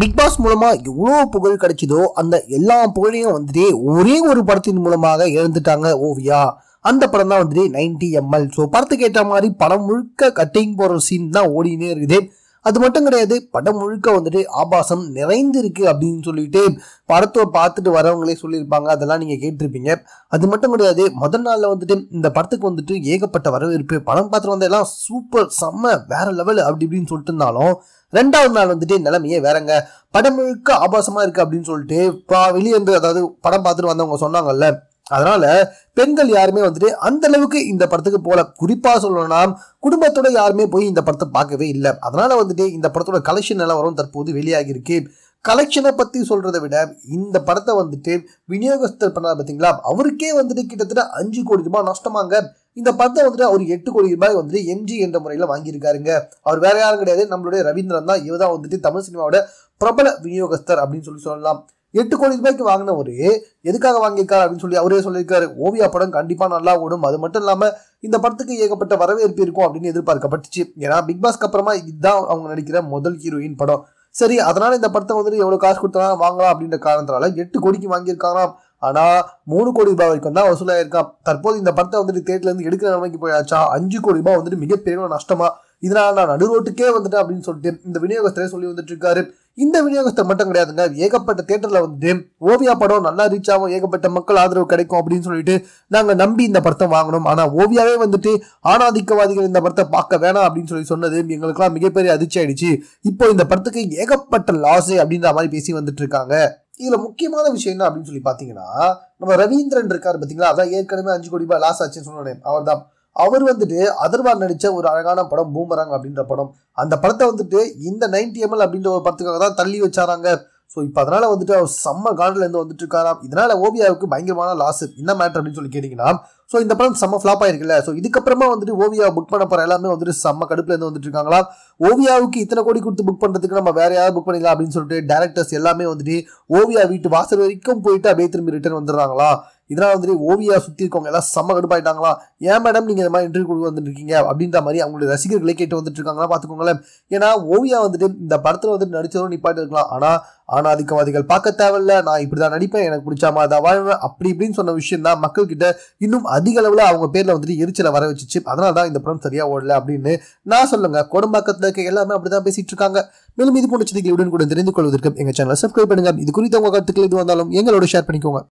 Big pass மூலமா எவ்வளவு புகழ் கிடைச்சதோ அந்த எல்லா புகழையும் வந்துட்டு ஒரே ஒரு படத்தின் மூலமாக இழந்துட்டாங்க ஓவியா. அந்த படம் தான் வந்துட்டு நைன்டி எம்எல் ஸோ படத்துக்கு ஏற்ற மாதிரி படம் முழுக்க கட்டிங் போற சீன் தான் ஓடினே இருக்குது. அது மட்டும் கிடையாது படம் முழுக்க வந்துட்டு ஆபாசம் நிறைந்திருக்கு அப்படின்னு சொல்லிட்டு படத்தை பார்த்துட்டு வரவங்களே சொல்லியிருப்பாங்க. அதெல்லாம் நீங்க கேட்டிருப்பீங்க. அது மட்டும் கிடையாது முதல் நாள்ல வந்துட்டு இந்த படத்துக்கு வந்துட்டு ஏகப்பட்ட வரவேற்பு. படம் பார்த்துட்டு வந்த எல்லாம் சூப்பர் செம்ம வேற லெவல் அப்படி இப்படின்னு சொல்லிட்டு இருந்தாலும் ரெண்டாவது நாள் வந்துட்டு நிலைமையே வேறங்க. படம் முழுக்க ஆபாசமா இருக்கு அப்படின்னு சொல்லிட்டு வெளியே வந்து அதாவது படம் பார்த்துட்டு வந்தவங்க சொன்னாங்கல்ல அதனால பெண்கள் யாருமே வந்துட்டு அந்த அளவுக்கு இந்த படத்துக்கு போல குறிப்பா சொல்லணும்னா குடும்பத்தோட யாருமே போய் இந்த படத்தை பார்க்கவே இல்லை. அதனால வந்துட்டு இந்த படத்தோட கலெக்ஷன் நிலவரம் தற்போது வெளியாகி இருக்கு கலெக்ஷனை பற்றி சொல்கிறத விட இந்த படத்தை வந்துட்டு விநியோகஸ்தர் பண்ணார் பார்த்தீங்களா அவருக்கே வந்துட்டு கிட்டத்தட்ட அஞ்சு கோடி ரூபாய் நஷ்டமாங்க. இந்த படத்தை வந்துட்டு அவர் எட்டு கோடி ரூபாய் வந்துட்டு எம்ஜி என்ற முறையில் வாங்கியிருக்காருங்க. அவர் வேற யாரும் கிடையாது. நம்மளுடைய ரவீந்திரன் தான். இவர் தான் வந்துட்டு தமிழ் சினிமாவோட பிரபல விநியோகஸ்தர் அப்படின்னு சொல்லி சொல்லலாம். எட்டு கோடி ரூபாய்க்கு வாங்கினவர் எதுக்காக வாங்கியிருக்காரு அப்படின்னு சொல்லி அவரே சொல்லியிருக்காரு. ஓவியா படம் கண்டிப்பாக நல்லா ஓடும். அது மட்டும் இல்லாமல் இந்த படத்துக்கு ஏகப்பட்ட வரவேற்பு இருக்கும் அப்படின்னு எதிர்பார்க்கப்பட்டுச்சு. ஏன்னா பிக் பாஸ்க்கு அப்புறமா இதுதான் அவங்க நடிக்கிற முதல் ஹீரோயின் படம். சரி அதனால இந்த படத்தை வந்துட்டு எவ்வளோ காசு கொடுத்தா வாங்கலாம் அப்படின்ற காரணத்தினால எட்டு கோடிக்கு வாங்கியிருக்காங்களாம். ஆனால் மூணு கோடி ரூபாய் வரைக்கும் தான் வசூலாயிருக்கான் தற்போது இந்த படத்தை வந்துட்டு தேட்டிலேருந்து எடுக்கிற நிலைமைக்கு போயாச்சா? அஞ்சு கோடி ரூபாய் வந்துட்டு மிகப்பெரிய நஷ்டமாக இதனால நான் நடு ரோட்டுக்கே வந்துட்டு அப்படின்னு சொல்லிட்டு இந்த விநியோகஸ்தரே சொல்லி வந்துட்டு இருக்காரு இந்த விநியோகஸ்தர் மட்டும் கிடையாதுங்க ஏகப்பட்ட தேட்டரில் வந்துட்டு ஓவியா படம் நல்லா ரீச் ஆகும் ஏகப்பட்ட மக்கள் ஆதரவு கிடைக்கும் அப்படின்னு சொல்லிட்டு நாங்கள் நம்பி இந்த படத்தை வாங்கணும் ஆனால் ஓவியாவே வந்துட்டு ஆணாதிக்கவாதிகள் இந்த படத்தை பார்க்க வேணாம் அப்படின்னு சொல்லி சொன்னது எங்களுக்கெல்லாம் மிகப்பெரிய அதிர்ச்சி ஆயிடுச்சு. இப்போ இந்த படத்துக்கு ஏகப்பட்ட லாஸ் அப்படின்ற மாதிரி பேசி வந்துட்டு இருக்காங்க இதுல முக்கியமான விஷயம் என்ன அப்படின்னு சொல்லி பாத்தீங்கன்னா நம்ம ரவீந்திரன் இருக்காரு பாத்தீங்களா அதான் ஏற்கனவே அஞ்சு கோடி ரூபாய் லாஸ் ஆச்சுன்னு சொன்னேன் அவர் தான் அவர் வந்துட்டு அதர்வால் நடித்த ஒரு அழகான படம் பூமராங் அப்படின்ற படம். அந்த படத்தை வந்துட்டு இந்த நைன்டி எம்எல் அப்படின்ற ஒரு படத்துக்காக தான் தள்ளி வச்சாராங்க. ஸோ இப்போ அதனால் வந்துட்டு அவர் செம்ம காண்டில் இருந்து வந்துட்டு இருக்காராம். இதனால் ஓவியாவுக்கு பயங்கரமான லாஸ் என்ன மேட்டர் அப்படின்னு சொல்லி கேட்டிங்கன்னா ஸோ இந்த படம் செம்ம ஃப்ளாப் ஆயிருக்குல்ல. ஸோ இதுக்கப்புறமா வந்துட்டு ஓவியா புக் பண்ண போகிற எல்லாமே வந்துட்டு செம்ம கடுப்பில் இருந்து வந்துட்டு இருக்காங்களா? ஓவியாவுக்கு இத்தனை கோடி கொடுத்து புக் பண்ணுறதுக்கு நம்ம வேற யாராவது புக் பண்ணிடலாம் அப்படின்னு சொல்லிட்டு டேரக்டர்ஸ் எல்லாமே வந்துட்டு ஓவியா வீட்டு வாசல் வரைக்கும் போயிட்டு அப்படியே திரும்பி ரிட்டர்ன் வந்துடுறாங்களா? இதனால் வந்துட்டு ஓவியா சுற்றி இருக்கவங்க எல்லாம் செம்ம கடுப்பாயிட்டாங்களா? ஏன் மேடம் நீங்கள் இந்த மாதிரி இன்டர்வியூ கொடுக்க வந்துருக்கீங்க? அப்படின்ற மாதிரி அவங்களுடைய ரசிகர்களை கேட்டு வந்துட்டு இருக்காங்களா பார்த்துக்கோங்களேன் ஏன்னா ஓவியா வந்துட்டு இந்த படத்தில் வந்துட்டு நடிச்சதும் நிப்பாட்டு இருக்கலாம். ஆனால் ஆணாதிக்கவாதிகள் பார்க்க தேவையில்ல. நான் இப்படி தான் நடிப்பேன். எனக்கு பிடிச்ச மாதிரி தான் வாழ்வேன். அப்படி இப்படின்னு சொன்ன விஷயம் தான் மக்கள் கிட்ட இன்னும் அதிக அளவில் அவங்க பேரில் வந்துட்டு எரிச்சலை வர வச்சுச்சு. அதனால தான் இந்த படம் சரியாக ஓடல அப்படின்னு நான் சொல்லுங்க. கொடும்பாக்கத்தில் இருக்க எல்லாமே அப்படிதான் பேசிட்டு இருக்காங்க. மேலும் இது போன்ற செய்திகளுடன் கூட தெரிந்து கொள்வதற்கு எங்கள் சேனலை சப்ஸ்கிரைப் பண்ணுங்க. இது குறித்த உங்கள் கருத்துக்கள் எது வந்தாலும் எங்களோட ஷேர் பண்ணிக்கோங்க.